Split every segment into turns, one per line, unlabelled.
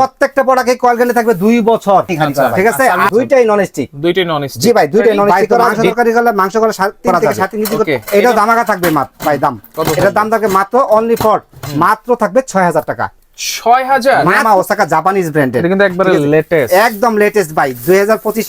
প্রত্যেকটা প্রোডাক্টে coil guarantee থাকবে দুই বছর
আচ্ছা,
ঠিক আছে
আচ্ছা, আচ্ছা।
দুইটাই নন স্টিক
দুইটাই নন স্টিক
জি ভাই দুইটাই নন স্টিক মাংস তরকারি করলে মাংস করলে তিন থেকে সাত
ইঞ্চি
এটা দামাকা থাকবে মাত্র। ভাই দাম।
এটা
এটার দাম থাকবে মাত্র অনলি ফর মাত্র থাকবে ছয় হাজার টাকা।
ছয় হাজার।
মামা ওসাকা জাপানিজ ব্র্যান্ডের
কিন্তু একবারে লেটেস্ট
একদম লেটেস্ট ভাই দুই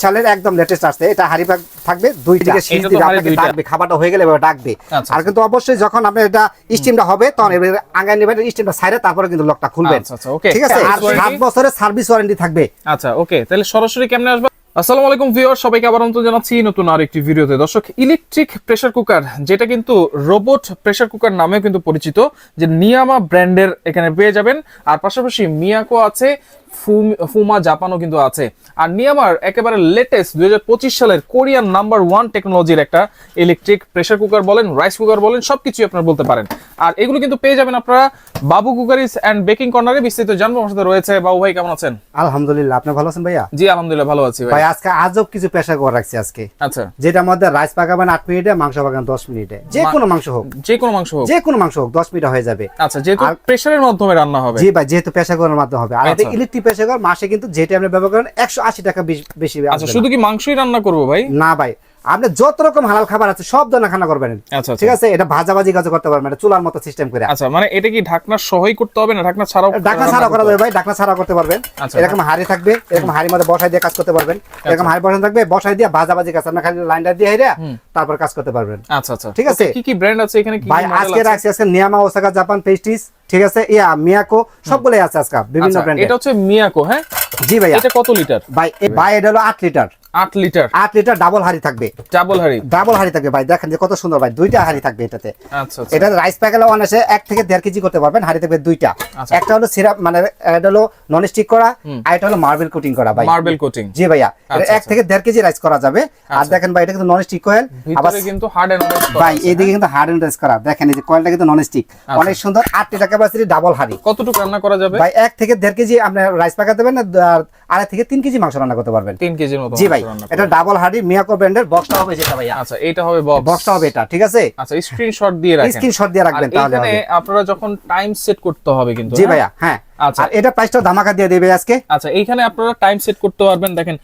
সালের একদম লেটেস্ট আসছে। এটা হারিবাগ থাকবে দুইটা।
এটা
শীষ
তো
দিবে
হাড়ি
আপনাকে
দুইটা।
ডাকবে খাবারটা হয়ে গেলে ডাকবে।
আচ্ছা,
আর কিন্তু অবশ্যই যখন আপনার এটা স্টিমটা হবে তখন এবার আঙ্গাই নেবেন স্টিমটা সাইরে তারপরে কিন্তু লকটা খুলবেন।
আচ্ছা, আচ্ছা.
ঠিক আছে? আর সাত বছরের সার্ভিস ওয়ারেন্টি থাকবে।
আচ্ছা ওকে তাহলে সরাসরি কেমনে আসবে? আসসালামু আলাইকুম ভিউয়ার সবাইকে আবার আমন্ত্রণ জানাচ্ছি নতুন আর একটি ভিডিওতে। দর্শক ইলেকট্রিক প্রেসার কুকার যেটা কিন্তু রোবট প্রেসার কুকার নামেও কিন্তু পরিচিত, যে নিয়ামা ব্র্যান্ডের এখানে পেয়ে যাবেন। আর পাশাপাশি মিয়াকো আছে ফুম- জাপানও কিন্তু আছে। আর নিয়ামার একেবারে লেটেস্ট দুই সালের কোরিয়ান নাম্বার ওয়ান টেকনোলজির একটা ইলেকট্রিক প্রেসার কুকার বলেন রাইস কুকার বলেন সবকিছুই আপনারা বলতে পারেন। আর এগুলো কিন্তু পেয়ে যাবেন আপনারা বাবু কুকারিস অ্যান্ড বেকিং কর্নারে বিস্তারিত জানব আমার সাথে রয়েছে। বাবু ভাই কেমন আছেন?
আলহামদুলিল্লাহ আপনি ভালো আছেন ভাইয়া?
জি আলহামদুলিল্লাহ ভালো আছি ভাই
আজকে আজব কিছু পেশা করে রাখছি আজকে।
আচ্ছা।
যেটার মধ্যে রাইস পাকাবেন আট মিনিটে মাংস পাকাবেন দশ মিনিটে। যে কোনো মাংস হোক।
যে কোনো মাংস হোক।
যে কোনো মাংস হোক দশ মিনিটে হয়ে যাবে।
আচ্ছা যেহেতু প্রেসারের মাধ্যমে রান্না হবে।
জি ভাই যেহেতু পেশাগরের মাধ্যমে হবে। আর এটা
আচ্ছা।
ইলেকট্রিক পেশাগর মাসে কিন্তু যেটা আপনি ব্যবহার করেন একশো আশি টাকা বেশি
আচ্ছা শুধু কি মাংসই রান্না করব ভাই।
না ভাই আপনি যত রকম হালাল খাবার আছে সব ধরনের খানা করবেন।
আচ্ছা,
ঠিক আছে? এটা ভাজাভাজি কাজ করতে পারবেন এটা চুলার মতো সিস্টেম করে।
আচ্ছা মানে এটা কি ঢাকনা সহই করতে হবে না ঢাকনা ছাড়াও রান্না
ছাড়া করা? যাবে ভাই ডাকনা ছাড়া করতে পারবেন।
আচ্ছা।
এরকম হাড়ি থাকবে এরকম হাড়ির মধ্যে বসাই দিয়ে কাজ করতে পারবেন।
আচ্ছা।
এরকম হাড়ি বসানো থাকবে বসাই দিয়ে ভাজাভাজি কাজ আপনার খালি লাইনটা দিয়ে হেরে তারপর কাজ করতে পারবেন।
আচ্ছা আচ্ছা।
ঠিক আছে।
কি কি ব্র্যান্ড আছে এখানে? কি
ভাই আজকে
আছে?
রাখছি আজকে নিয়ামা ওসাকা জাপান পেস্টিস ঠিক আছে? ইয়া মিয়াকো সবগুলোই আছে আজকে বিভিন্ন ব্র্যান্ড
এটা হচ্ছে মিয়াকো হ্যাঁ?
জি ভাই
এটা কত লিটার
ভাই এ- ভাই এটা হলো আট লিটার
আট লিটার।
আট লিটার ডাবল হাড়ি থাকবে।
ডাবল হাড়ি।
ডাবল হাড়ি থাকবে ভাই দেখেন যে কত সুন্দর ভাই দুইটা হাড়ি থাকবে এটাতে।
আচ্ছা আচ্ছা।
এটা রাইস প্যাকেলে অনাসে এক থেকে দেড় কেজি করতে পারবেন হাড়ি থাকবে দুইটা।
আচ্ছা।
একটা হলো সিরাপ মানে এটা হলো নন স্টিক করা আর এটা হলো মার্বেল কোটিং করা ভাই।
মার্বেল কোটিং
জি ভাইয়া এটা
আচ্ছা,
এক
আচ্ছা।
থেকে দেড় কেজি রাইস করা যাবে। আর দেখেন ভাই এটা কিন্তু নন স্টিক কয়েল আবার
কিন্তু হার্ড এন্ড
ভাই এইদিকে কিন্তু হার্ড এন্ড রাইস করা। দেখেন এই যে কয়েলটা কিন্তু নন স্টিক। অনেক সুন্দর আট লিটার ক্যাপাসিটি ডাবল হাড়ি।
কতটুকু রান্না করা যাবে?
ভাই এক থেকে দেড় কেজি আপনি রাইস পাকা দেবেন আর আড়াই থেকে তিন কেজি মাংস রান্না করতে পারবেন।
তিন কেজির মতো
জি
মাংস
ভাই এটা ডাবল হাড়ি মিয়াকো ব্র্যান্ডের বক্সটা হবে যেটা ভাইয়া।
আচ্ছা এটা হবে বক্স
বক্সটা হবে এটা ঠিক আছে?
আচ্ছা স্ক্রিনশট দিয়ে রাখেন।
স্ক্রিনশট দিয়ে রাখবেন তাহলে
আপনারা যখন টাইম সেট করতে হবে কিন্তু
জি
হ্যাঁ?
ভাইয়া হ্যাঁ।
আচ্ছা।
এটা প্রাইসটা ধামাকা দিয়ে দেবে আজকে।
আচ্ছা এইখানে আপনারা টাইম সেট করতে পারবেন দেখেন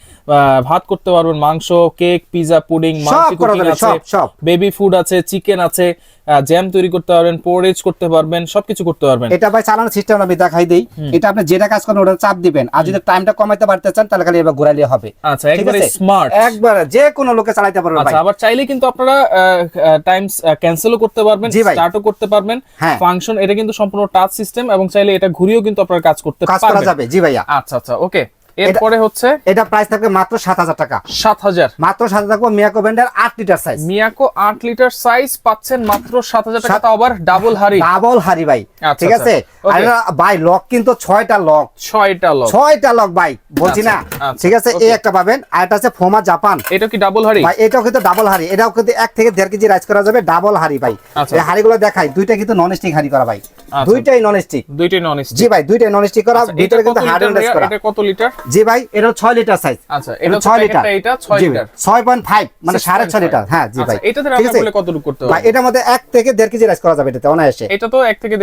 ভাত করতে পারবেন মাংস কেক পিজা পুডিং
সব করা যাবে, সব, সব।
বেবি ফুড আছে চিকেন আছে জ্যাম তৈরি করতে পারবেন পোরেজ করতে পারবেন সবকিছু করতে পারবেন।
এটা ভাই চালানোর সিস্টেম আমি দেখাই দেই। এটা আপনি যেটা কাজ করেন ওটা চাপ দিবেন। আর যদি টাইমটা কমাইতে পারতে চান তাহলে খালি এবার ঘোরাইলে হবে।
আচ্ছা একবারে স্মার্ট
একবার যে কোনো লোকে চালাইতে পারবে
আচ্ছা আবার চাইলে কিন্তু আপনারা ক্যান্সেলও করতে পারবেন স্টার্টও করতে পারবেন।
হ্যাঁ।
ফাংশন এটা কিন্তু সম্পূর্ণ টাচ সিস্টেম এবং চাইলে এটা ঘুরিয়েও কিন্তু আপনারা কাজ করতে
কাজ করা যাবে। জি ভাইয়া।
আচ্ছা আচ্ছা ওকে। এরপরে হচ্ছে?
এটা প্রাইস থাকবে মাত্র সাত হাজার টাকা।
সাত হাজার।
মাত্র সাত হাজার টাকা মিয়াকো ব্র্যান্ডের আট লিটার সাইজ
মিয়াকো আট লিটার সাইজ পাচ্ছেন মাত্র সাত হাজার টাকা। তাও আবার ডাবল হাড়ি।
ডাবল হারি ভাই।
আচ্ছা,
ঠিক আছে?
আচ্ছা।
আর ভাই লক কিন্তু ছয়টা লক।
ছয়টা লক।
ছয়টা লক ভাই বলছি
আচ্ছা,
না?
আচ্ছা,
ঠিক আছে? এই একটা পাবেন। আর এটা আছে ফোমা জাপান
এটা কি ডাবল হাড়ি?
ভাই এটাও কিন্তু ডাবল হাড়ি। এটাও কিন্তু এক থেকে দেড় কেজি রাইস করা যাবে ডাবল হাড়ি ভাই।
আচ্ছা।
এই হাড়িগুলো দেখাই। দুইটা কিন্তু নন স্টিক হাড়ি করা ভাই।
আচ্ছা।
দুইটাই নন স্টিক
দুইটাই নন
জি ভাই দুইটাই নন স্টিক করা ভিতরে কিন্তু হার্ড করা।
এটা কত লিটার?
জি ভাই এটা ছয় লিটার সাইজ
আচ্ছা এটা ছয় লিটার। এটা ছয় লিটার।
ছয় পয়েন্ট ফাইভ মানে সাড়ে ছয় লিটার হ্যাঁ জি ভাই।
আচ্ছা, এটাতে
আছে?
করলে কতটুকু করতে
ভাই এটার মধ্যে এক থেকে দেড় কেজি রাইস করা যাবে এটাতে অনায়াসে।
এটা তো এক থেকে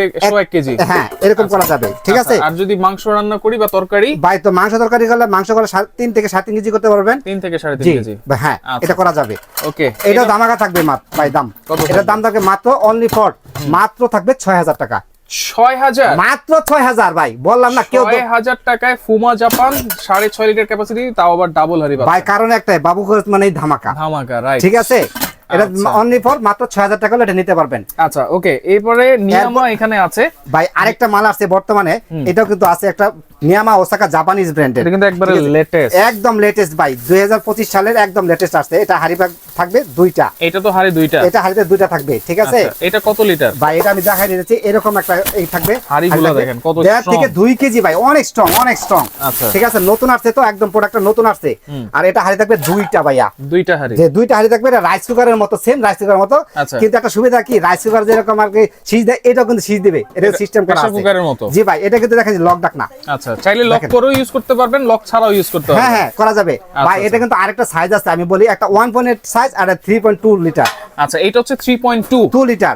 কেজি।
হ্যাঁ এরকম করা যাবে ঠিক আছে?
আচ্ছা, আর যদি মাংস রান্না করি বা তরকারি?
ভাই তো মাংস তরকারি করলে মাংস করলে সাড়ে তিন থেকে সাড়ে তিন কেজি করতে পারবেন।
তিন থেকে সাড়ে তিন
জি
কেজি।
হ্যাঁ
আচ্ছা।
এটা করা যাবে।
ওকে
এটাও দামাকা থাকবে মাত্র ভাই দাম।
কত
এটার দাম থাকবে মাত্র অনলি ফর মাত্র থাকবে ছয় হাজার টাকা।
ছয় হাজার
মাত্র ছয় হাজার ভাই। বললাম না কেউ
হাজার টাকায় ফুমা জাপান সাড়ে ছয় লিটার ক্যাপাসিটি তাও আবার ডাবল হারি
ভাই কারণ একটাই বাবু খরচ মানে ধামাকা।
ধামাকা রাইট
ঠিক আছে? এটা। অনলি ফর মাত্র ছয় হাজার টাকা হলে এটা নিতে পারবেন।
আচ্ছা ওকে এরপরে নিয়ামা এখানে আছে।
ভাই আরেকটা মাল আছে বর্তমানে। এটাও কিন্তু আছে একটা নিয়ামা ওসাকা জাপানিজ ব্র্যান্ডের
এটা কিন্তু একবারে লেটেস্ট
একদম লেটেস্ট ভাই। দুই সালের একদম লেটেস্ট আসছে। এটা হাড়ি থাকবে দুইটা।
এটা তো হাড়ি দুইটা।
এটা হাড়িতে দুইটা থাকবে ঠিক আছে?
এটা কত লিটার
ভাই এটা আমি দেখাই এরকম একটা এই থাকবে।
হাঁড়িগুলো দেখেন কত
দেড় থেকে দুই কেজি ভাই। অনেক স্ট্রং অনেক স্ট্রং
আচ্ছা।
ঠিক আছে? নতুন আসছে তো একদম প্রোডাক্টটা নতুন আসছে। আর এটা হাড়ি থাকবে দুইটা ভাইয়া।
দুইটা হাড়ি।
যে দুইটা হাড়ি থাকবে এটা রাইস কুকারের মতো সেম রাইস কুকারের মতো।
আচ্ছা।
কিন্তু একটা সুবিধা কি রাইস কুকার যেরকম আর কি সিজ দেয় এটাও কিন্তু সিজ দিবে। এটা সিস্টেম করা আছে।
কুকারের মতো।
জি ভাই এটা কিন্তু দেখা যায় লক ডাক না
আচ্ছা চাইলে লক
দেখেন।
করেও ইউজ করতে পারবেন লক ছাড়াও ইউজ করতে
হ্যাঁ
পারবেন।
হ্যাঁ করা যাবে। ভাই
আচ্ছা।
এটা কিন্তু আরেকটা সাইজ আছে আমি বলি একটা ওয়ান পয়েন্ট সাইজ আর থ্রি পয়েন্ট টু লিটার
আচ্ছা এটা হচ্ছে three point two
two litre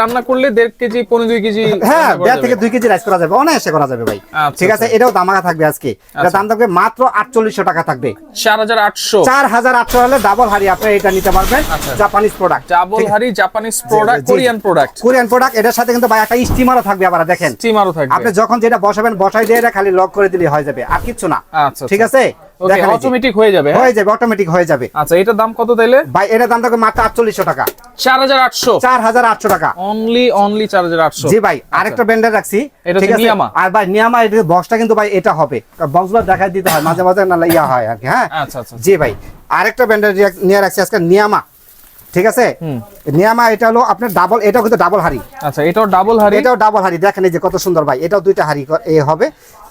রান্না করলে দেড় কেজি পনেরো দুই কেজি
হ্যাঁ দেড় থেকে দুই কেজি রাইস করা যাবে অনায়াসে করা যাবে ভাই।
আচ্ছা,
ঠিক আছে
আচ্ছা।
এটাও দামাকা থাকবে আজকে। এটা দাম থাকবে মাত্র আটচল্লিশশো টাকা থাকবে।
চার হাজার আটশো।
চার হাজার আটশো হলে ডাবল হাড়ি এটা নিতে পারবেন
আচ্ছা।
জাপানিজ প্রোডাক্ট
ডাবল হারি Japanese product. Korean product
Korean product এটার সাথে কিন্তু ভাই একটা স্টিমারও থাকবে আবার দেখেন।
স্টিমারও থাকবে।
আপনি যখন যেটা বসাবেন বসাই দিয়ে খালি লক করে দিলে হয়ে যাবে আর কিচ্ছু না।
আচ্ছা
ঠিক আছে? দেখেন।
অটোমেটিক হয়ে যাবে হ্যাঁ?
হয়ে যাবে অটোমেটিক হয়ে যাবে।
আচ্ছা এটার দাম কত তাইলে?
ভাই এটার দাম থাকবে মাত্র আটচল্লিশশো টাকা।
চার হাজার আটশো।
চার হাজার আটশো টাকা।
অনলি অনলি চার হাজার আটশো।
জি ভাই আরেকটা ব্র্যান্ডের রাখছি ঠিক আছে। আর ভাই নিয়ামা এটা বক্সটা কিন্তু ভাই এটা হবে। বক্সগুলো দেখাই দিতে হয় মাঝে মাঝে না ইয়া হয় আর কি হ্যাঁ?
আচ্ছা আচ্ছা
জি ভাই আরেকটা ব্র্যান্ডের নিয়ে রাখছি আজকে নিয়ামা ঠিক আছে? নিয়ামা এটা হলো আপনার ডাবল এটাও কিন্তু ডাবল হাড়ি।
আচ্ছা এটাও ডাবল হারি
এটাও ডাবল হাড়ি দেখেন এই যে কত সুন্দর ভাই এটাও দুইটা হাড়ি এ হবে।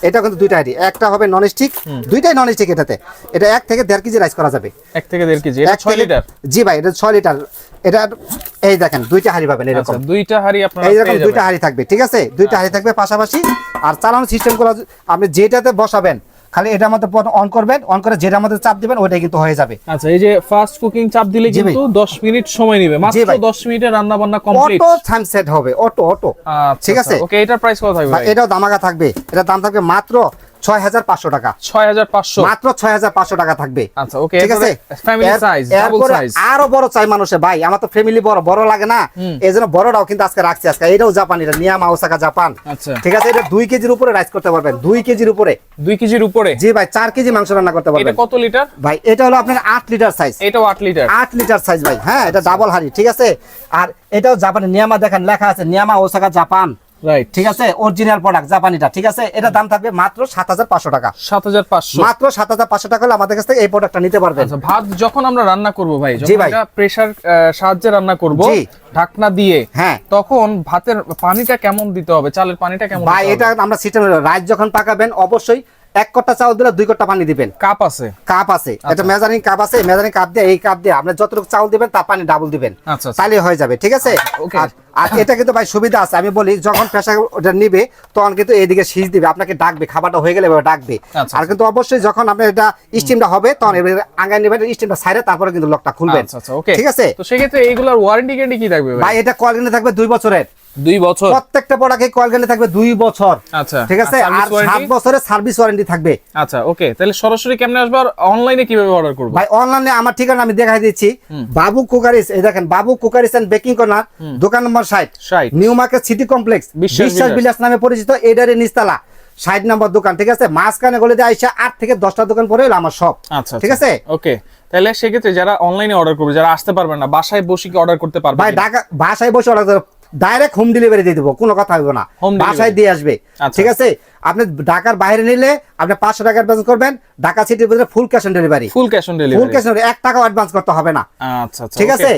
এটা কিন্তু দুইটা আইডি। একটা হবে নন স্টিক দুইটাই নন স্টিক এটাতে। এটা এক থেকে দেড় কেজি রাইস করা যাবে।
এক থেকে দেড় কেজি এটা ছয় লিটার?
জি ভাই এটা ছয় লিটার। এটা এই দেখেন দুইটা হাড়ি পাবেন
আচ্ছা
এরকম।
দুইটা হাড়ি আপনারা
এইরকম দুইটা হাড়ি থাকবে ঠিক আছে? দুইটা হাড়ি থাকবে পাশাপাশি। আর চালানোর সিস্টেম করা আপনি যেটাতে বসাবেন খালি এটা মধ্যে অন করবেন অন করে যেটা মধ্যে চাপ দিবেন ওইটাই কিন্তু হয়ে যাবে।
আচ্ছা এই যে ফাস্ট কুকিং চাপ দিলে। কিন্তু 10 মিনিট সময় নেবে মাত্র
ভাই।
10 মিনিটে রান্না বান্না কমপ্লিট
অটো টাইম সেট হবে অটো অটো। ঠিক আছে?
ওকে এটার প্রাইস কত থাকবে
এটাও দামাকা থাকবে। এটা দাম থাকবে মাত্র ছয় হাজার পাঁচশো টাকা।
6500
মাত্র ছয় হাজার পাঁচশো টাকা থাকবে।
আচ্ছা ওকে
ঠিক আছে?
ফ্যামিলি সাইজ ডাবল
এরপরে
সাইজ
আরও বড় চাই মানুষে ভাই। আমার তো ফ্যামিলি বড় বড় লাগে না। এই জন্য বড়টাও কিন্তু আজকে রাখছি আজকে। এটাও জাপান এটা নিয়ামা ওসাকা জাপান
আচ্ছা।
ঠিক আছে? এটা দুই কেজির উপরে রাইস করতে পারবেন। দুই কেজির উপরে।
2 কেজির উপরে?
জি ভাই চার কেজি মাংস রান্না করতে
এটা
পারবেন
কত লিটার
ভাই এটা হলো আপনার আট লিটার সাইজ
এটাও 8 লিটার
আট লিটার সাইজ ভাই। হ্যাঁ এটা ডাবল হাড়ি ঠিক আছে? আর এটাও জাপানি নিয়ামা দেখেন লেখা আছে নিয়ামা ওসাকা জাপান
রাইট
ঠিক আছে? অরিজিনাল প্রোডাক্ট জাপানিটা ঠিক আছে? এটা দাম থাকবে মাত্র সাত হাজার পাঁচশো টাকা।
7500
মাত্র সাত হাজার পাঁচশো টাকা হলে আমাদের কাছ থেকে এই প্রোডাক্টটা নিতে পারবেন।
আচ্ছা ভাত যখন আমরা রান্না করব ভাই
জি ভাই।
প্রেসার সাহায্যে রান্না করব ঢাকনা দিয়ে
হ্যাঁ।
তখন ভাতের পানিটা কেমন দিতে হবে? চালের পানিটা কেমন
ভাই এটা আমরা সিস্টেম রাইস যখন পাকাবেন অবশ্যই এক কটা চাউল দিলে দুই কটা পানি দিবেন।
কাপ আছে।
কাপ আছে। এটা মেজারিং কাপ আছে। মেজারিং কাপ দিয়ে এই কাপ দিয়ে আপনি যতটুকু চাউল দিবেন তার পানি ডাবল দিবেন।
আচ্ছা, আচ্ছা।
তাহলে হয়ে যাবে ঠিক আছে?
okay.
আর এটা কিন্তু ভাই সুবিধা আছে। আমি বলি যখন প্রেসার ওটা নিবে তখন কিন্তু এইদিকে সিজ দিবে আপনাকে ডাকবে খাবারটা হয়ে গেলে ডাকবে।
আচ্ছা,
আর কিন্তু অবশ্যই যখন আপনার এটা স্টিমটা হবে তখন এবারে আঙ্গায় নেবেন স্টিমটা সাইডে তারপরে কিন্তু লকটা খুলবেন।
আচ্ছা আচ্ছা
ঠিক আছে?
তো সেক্ষেত্রে এইগুলোর ওয়ারেন্টি গ্যারান্টি কি থাকবে ভাই?
এটা গ্যারান্টি থাকবে দুই বছরের।
দুই বছর?
প্রত্যেকটা প্রোডাক্টে কয়েল গ্যারান্টি থাকবে দুই বছর।
আচ্ছা
ঠিক আছে?
আর
আর সাত বছরের সার্ভিস ওয়ারেন্টি থাকবে।
আচ্ছা ওকে তাহলে সরাসরি কেমনে আসবে আর অনলাইনে কীভাবে অর্ডার করব?
ভাই অনলাইনে আমার ঠিকানা আমি দেখাই দিচ্ছি। বাবু কুকারিস এই দেখেন বাবু কুকারিস এন্ড বেকিং কর্নার দোকান নম্বর ষাট
60
নিউ মার্কেট সিটি কমপ্লেক্স
বিশ্বাস বিলাস।
নামে পরিচিত এডারে নিস্তালা ষাট নম্বর দোকান ঠিক আছে? মাঝখানে গলে দিয়ে আইসা আট থেকে দশটা দোকান পরে হলো আমার সব
আচ্ছা
ঠিক আছে?
ওকে তাহলে সেক্ষেত্রে যারা অনলাইনে অর্ডার করবে যারা আসতে পারবেন না বাসায় বসে কি অর্ডার করতে পারবে
ভাই ঢাকা বাসায় বসে অর্ডার ডাইরেক্ট হোম ডেলিভারি দিয়ে দেবো কোনো কথা হবে না। বাসায় দিয়ে আসবে
আচ্ছা।
ঠিক আছে? আপনি ঢাকার বাইরে নিলে আপনি পাঁচশো টাকা অ্যাডভান্স করবেন ঢাকা সিটির ভিতরে full cash on delivery
full cash on delivery full
cash এক টাকাও অ্যাডভান্স করতে হবে না।
আচ্ছা আচ্ছা
ঠিক আছে?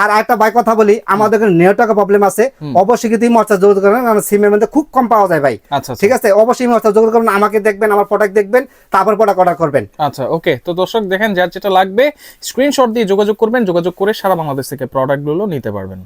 আর একটা ভাই কথা বলি আমাদের এখানে নেটওয়ার্কের প্রবলেম আছে। অবশ্যই কিন্তু মর্চা যোগাযোগ করবেন কারণ সিমের মধ্যে খুব কম পাওয়া যায় ভাই।
আচ্ছা।
ঠিক আছে? অবশ্যই মর্চা যোগাযোগ করবেন আমাকে দেখবেন আমার প্রোডাক্ট দেখবেন তারপর প্রোডাক্ট অর্ডার করবেন।
আচ্ছা ওকে তো দর্শক দেখেন যার যেটা লাগবে স্ক্রিনশট দিয়ে যোগাযোগ করবেন যোগাযোগ করে সারা বাংলাদেশ থেকে প্রোডাক্টগুলো নিতে পারবেন।